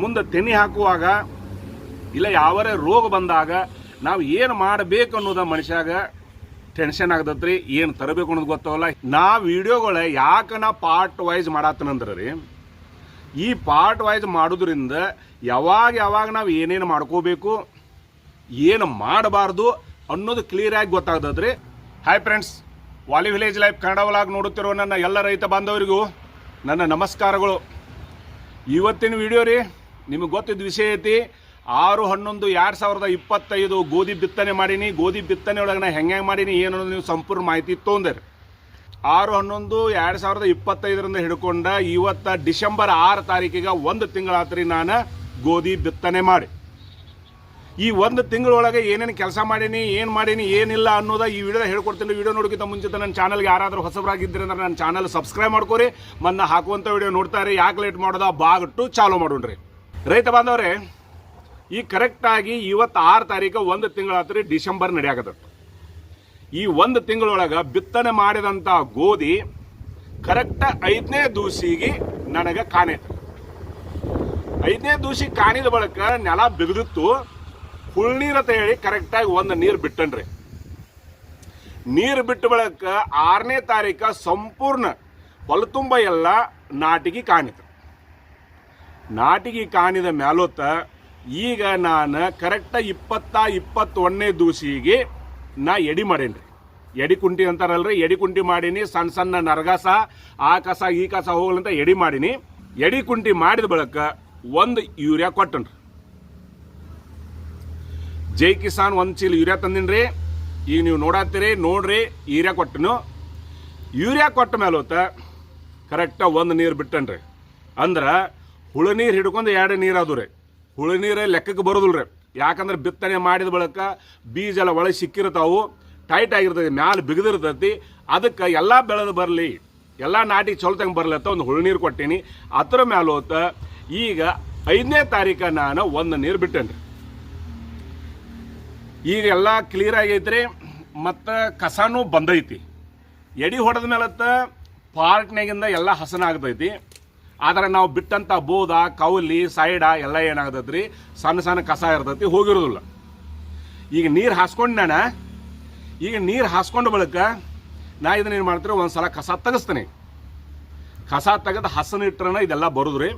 ಮುಂದೆ ತೆನಿ ಹಾಕುವಾಗ ಇಲ್ಲ ಯಾವರೇ ರೋಗ ಬಂದಾಗ ನಾವು ಏನು ಮಾಡಬೇಕು ಅನ್ನೋದ ಮನುಷ್ಯಾಗ ಟೆನ್ಷನ್ ಆಗದತ್ರಿ ಏನು ತರಬೇಕು ಅನ್ನೋದು ಗೊತ್ತಾವಲ್ಲ ನಾ ವಿಡಿಯೋಗಳ ಯಾಕೆ ನಾ ಪಾರ್ಟ್ ವೈಸ್ ಮಾಡತ್ತನಂದ್ರೆ ರೀ, ಈ ಪಾರ್ಟ್ ವೈಸ್ ಮಾಡೋದ್ರಿಂದ ಯಾವಾಗ ಯಾವಾಗ ನಾವು ಏನೇನು ಮಾಡ್ಕೋಬೇಕು, ಏನು ಮಾಡಬಾರ್ದು ಅನ್ನೋದು ಕ್ಲಿಯರ್ ಆಗಿ ಗೊತ್ತಾಗ್ತದ್ರಿ ಹಾಯ್ ಫ್ರೆಂಡ್ಸ್ ವಾಲಿ ವಿಲೇಜ್ ಲೈಫ್ ಕನ್ನಡ ಒಳಗೆ ನೋಡುತ್ತಿರುವ ನನ್ನ ಎಲ್ಲ ರೈತ ಬಾಂಧವರಿಗೂ ನನ್ನ ನಮಸ್ಕಾರಗಳು. ಇವತ್ತಿನ ವಿಡಿಯೋ ರೀ ನಿಮಗೆ ಗೊತ್ತಿದ್ದ ವಿಷಯ ಐತಿ, ಆರು ಹನ್ನೊಂದು ಎರಡು ಸಾವಿರದ ಇಪ್ಪತ್ತೈದು ಗೋಧಿ ಬಿತ್ತನೆ ಮಾಡೀನಿ, ಗೋಧಿ ಬಿತ್ತನೆ ಒಳಗೆ ನಾ ಹೆಂಗೆ ಮಾಡೀನಿ ಏನು ನೀವು ಸಂಪೂರ್ಣ ಮಾಹಿತಿ ತೊಗೊಂಡಿರಿ. ಆರು ಹನ್ನೊಂದು ಎರಡು ಸಾವಿರದ ಇಪ್ಪತ್ತೈದರಿಂದ ಹಿಡ್ಕೊಂಡ ಇವತ್ತು ಡಿಸೆಂಬರ್ ಆರು ತಾರೀಕಿಗೆ ಒಂದು ತಿಂಗಳಾತ್ರಿ ನಾನು ಗೋಧಿ ಬಿತ್ತನೆ ಮಾಡಿ. ಈ ಒಂದು ತಿಂಗಳೊಳಗೆ ಏನೇನು ಕೆಲಸ ಮಾಡೀನಿ, ಏನು ಮಾಡೀನಿ, ಏನಿಲ್ಲ ಅನ್ನೋದ ಈ ವಿಡಿಯೋ ಹೇಳ್ಕೊಡ್ತೀನಿ. ವಿಡಿಯೋ ನೋಡೋಕ್ಕಿಂತ ಮುಂಚಿತ ನನ್ನ ಚಾನಲ್ಗೆ ಯಾರಾದರೂ ಹೊಸಬರಾಗಿದ್ದರೆ ಅಂದ್ರೆ ನನ್ನ ಚಾನಲ್ ಸಬ್ಸ್ಕ್ರೈಬ್ ಮಾಡ್ಕೊರಿ. ಮನ್ನ ಹಾಕುವಂಥ ವಿಡಿಯೋ ನೋಡ್ತಾರೆ ಯಾಕೆ ಲೇಟ್ ಮಾಡೋದ? ಬಾಗಿಟ್ಟು ಚಾಲು ಮಾಡೋಣ್ರಿ. ರೈತ ಬಾಂಧವ್ರೆ, ಈ ಕರೆಕ್ಟಾಗಿ ಇವತ್ತು ಆರು ತಾರೀಕು ಒಂದು ತಿಂಗಳಾತ್ರಿ ಡಿಸೆಂಬರ್ ನಡೆಯಾಕತ್ತ ಈ ಒಂದು ತಿಂಗಳೊಳಗೆ ಬಿತ್ತನೆ ಮಾಡಿದಂಥ ಗೋಧಿ ಕರೆಕ್ಟ್ ಐದನೇ ದೂಸಿಗೆ ನನಗೆ ಕಾಣೈತೆ. ಐದನೇ ದೂಸಿ ಕಾಣಿದ ಬಳಿಕ ನೆಲ ಬಿಗದಿತ್ತು. ಅಂತ ಹೇಳಿ ಕರೆಕ್ಟಾಗಿ ಒಂದು ನೀರು ಬಿಟ್ಟನ್ರಿ. ನೀರು ಬಿಟ್ಟ ಬಳಿಕ ಆರನೇ ತಾರೀಕ ಸಂಪೂರ್ಣ ಹೊಲ ತುಂಬ ಎಲ್ಲ ನಾಟಿಗೆ ಕಾಣಿತು. ನಾಟಿಗೆ ಕಾಣಿದ ಮ್ಯಾಲೊತ್ತ ಈಗ ನಾನು ಕರೆಕ್ಟ ಇಪ್ಪತ್ತ, ಇಪ್ಪತ್ತೊಂದನೇ ದೂಸಿಗೆ ನಾ ಎಡಿ ಮಾಡೇನ್ರಿ. ಎಡಿ ಕುಂಟಿ ಅಂತಾರಲ್ರಿ, ಎಡಿ ಕುಂಟಿ ಮಾಡೀನಿ, ಸಣ್ಣ ಸಣ್ಣ ನರಗಸ, ಆ ಕಸ, ಈ ಕಸ ಹೋಗ್ಲಂತ ಎಡಿ ಮಾಡೀನಿ. ಎಡಿ ಕುಂಟಿ ಮಾಡಿದ ಬಳಕ ಒಂದು ಯೂರಿಯಾ ಕೊಟ್ಟನ್ರಿ. ಜೈ ಕಿಸಾನ್ ಒಂದು ಚೀಲ ಯೂರಿಯಾ ತಂದಿನ್ರಿ. ಈಗ ನೀವು ನೋಡತ್ತೀರಿ, ನೋಡ್ರಿ, ಯೂರಿಯಾ ಕೊಟ್ಟನು. ಯೂರಿಯಾ ಕೊಟ್ಟ ಮೇಲೆ ಹೋತ ಕರೆಕ್ಟಾಗಿ ಒಂದು ನೀರು ಬಿಟ್ಟನ್ರಿ. ಅಂದ್ರೆ ಹುಳ ನೀರು ಹಿಡ್ಕೊಂಡು ಎರಡು ನೀರು ಅದು ರೀ. ಹುಳ ನೀರೇ ಲೆಕ್ಕಕ್ಕೆ ಬರೋದಿಲ್ಲ ರೀ. ಯಾಕಂದ್ರೆ ಬಿತ್ತನೆ ಮಾಡಿದ ಬಳಿಕ ಬೀಜ ಎಲ್ಲ ಒಳಗೆ ಸಿಕ್ಕಿರ್ತಾವು ಟೈಟ್ ಆಗಿರ್ತೈತಿ ಮ್ಯಾಲೆ ಬಿಗದಿರ್ತೈತಿ. ಅದಕ್ಕೆ ಎಲ್ಲ ಬೆಳೆದು ಬರಲಿ, ಎಲ್ಲ ನಾಟಿ ಚೊಲ್ತಂಗೆ ಬರಲಿ ಅಂತ ಒಂದು ಹುಳ ನೀರು ಕೊಟ್ಟೀನಿ. ಅದ್ರ ಮ್ಯಾಲ ಹೋತ ಈಗ ಐದನೇ ತಾರೀಕು ನಾನು ಒಂದು ನೀರು ಬಿಟ್ಟೇನ್ರಿ. ಈಗ ಎಲ್ಲ ಕ್ಲಿಯರ್ ಆಗೈತ್ರಿ ಮತ್ತು ಕಸನೂ ಬಂದೈತಿ. ಎಡಿ ಹೊಡೆದ ಮೇಲತ್ತ ಪಾರ್ಟ್ನಾಗಿಂದ ಎಲ್ಲ ಹಸನ ಆಗ್ತೈತಿ ಆದ್ರೆ ನಾವು ಬಿಟ್ಟಂಥ ಬೋದ ಕೌಲಿ, ಸೈಡ ಎಲ್ಲ ಏನಾಗ್ತೈತ್ರಿ? ಸಣ್ಣ ಸಣ್ಣ ಕಸ ಇರ್ತೈತಿ, ಹೋಗಿರೋದಿಲ್ಲ. ಈಗ ನೀರು ಹಾಸ್ಕೊಂಡು ನಾನು ಈಗ ನೀರು ಹಾಸ್ಕೊಂಡ ಬಳಿಕ ನಾ ಇದನ್ನ ಏನು ಮಾಡ್ತೀರಿ ಒಂದು ಸಲ ಕಸ ತೆಗಿಸ್ತೀನಿ. ಕಸ ತೆಗೆದು ಹಸನ ಇಟ್ರನ ಇದೆಲ್ಲ ಬರೋದ್ರಿ.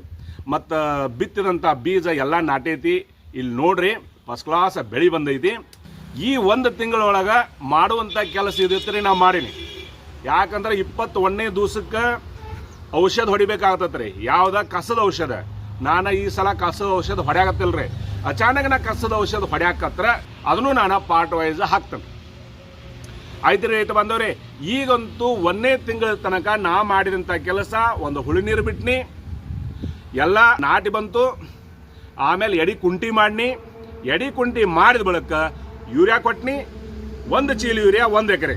ಮತ್ತು ಬಿತ್ತಿದಂಥ ಬೀಜ ಎಲ್ಲ ನಾಟೈತಿ. ಇಲ್ಲಿ ನೋಡ್ರಿ ಫಸ್ಟ್ ಕ್ಲಾಸ್ ಬೆಳಿ ಬಂದೈತಿ. ಈ ಒಂದು ತಿಂಗಳೊಳಗೆ ಮಾಡುವಂಥ ಕೆಲಸ ಇದೈತ್ರಿ ನಾವು ಮಾಡೀನಿ. ಯಾಕಂದ್ರೆ ಇಪ್ಪತ್ತೊಂದನೇ ದಿವ್ಸಕ್ಕೆ ಔಷಧ ಹೊಡಿಬೇಕಾಗತ್ತೈತೆ ರೀ ಯಾವ್ದ ಕಸದ ಔಷಧ? ನಾನು ಈ ಸಲ ಕಸದ ಔಷಧ ಹೊಡ್ಯಾಕತ್ತಿಲ್ರಿ. ಅಚಾನಕ್ ನಾ ಕಸದ ಔಷಧ ಹೊಡ್ಯಾಕತ್ರ ಅದನ್ನು ನಾನು ಪಾರ್ಟ್ ವೈಸ್ ಹಾಕ್ತೇನೆ. ಆಯ್ತು ರೈತ ಬಂದವ್ರಿ, ಈಗಂತೂ ಒಂದೇ ತಿಂಗಳ ತನಕ ನಾ ಮಾಡಿದಂಥ ಕೆಲಸ ಒಂದು ಹುಳಿ ನೀರು ಬಿಟ್ನಿ, ಎಲ್ಲ ನಾಟಿ ಬಂತು, ಆಮೇಲೆ ಎಡಿ ಕುಂಟಿ ಮಾಡಿನಿ, ಎಡಿ ಕುಂಟಿ ಮಾಡಿದ ಬಳಿಕ ಯೂರಿಯಾ ಕೊಟ್ನಿ, ಒಂದು ಚೀಲ ಯೂರಿಯಾ ಒಂದು ಎಕರೆ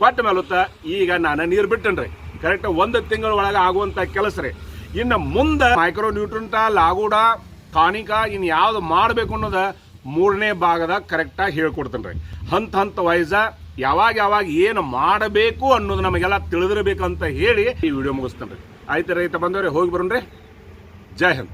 ಕೊಟ್ಟ ಮೇಲುತ್ತ ಈಗ ನಾನು ನೀರು ಬಿಟ್ಟನ್ರಿ. ಕರೆಕ್ಟ್ ಒಂದು ತಿಂಗಳ ಒಳಗೆ ಆಗುವಂಥ ಕೆಲಸ ರೀ. ಇನ್ನು ಮುಂದೆ ಮೈಕ್ರೋ ನ್ಯೂಟ್ರಂಟ ಲಾಗೂಡ ಟಾನಿಕ ಇನ್ನು ಯಾವ್ದು ಮಾಡಬೇಕು ಅನ್ನೋದ ಮೂರನೇ ಭಾಗದ ಕರೆಕ್ಟಾಗಿ ಹೇಳ್ಕೊಡ್ತೇನೆ ರೀ. ಹಂತ ಹಂತ ವೈಸ ಯಾವಾಗ ಯಾವಾಗ ಏನು ಮಾಡಬೇಕು ಅನ್ನೋದು ನಮಗೆಲ್ಲ ತಿಳಿದಿರಬೇಕಂತ ಹೇಳಿ ಈ ವಿಡಿಯೋ ಮುಗಿಸ್ತೇನೆ ರೀ. ಆಯ್ತು ರೈತ ಬಂದವ್ರೆ, ಹೋಗಿ ಬರೋಣ್ರಿ. ಜೈ ಹಿಂದ್.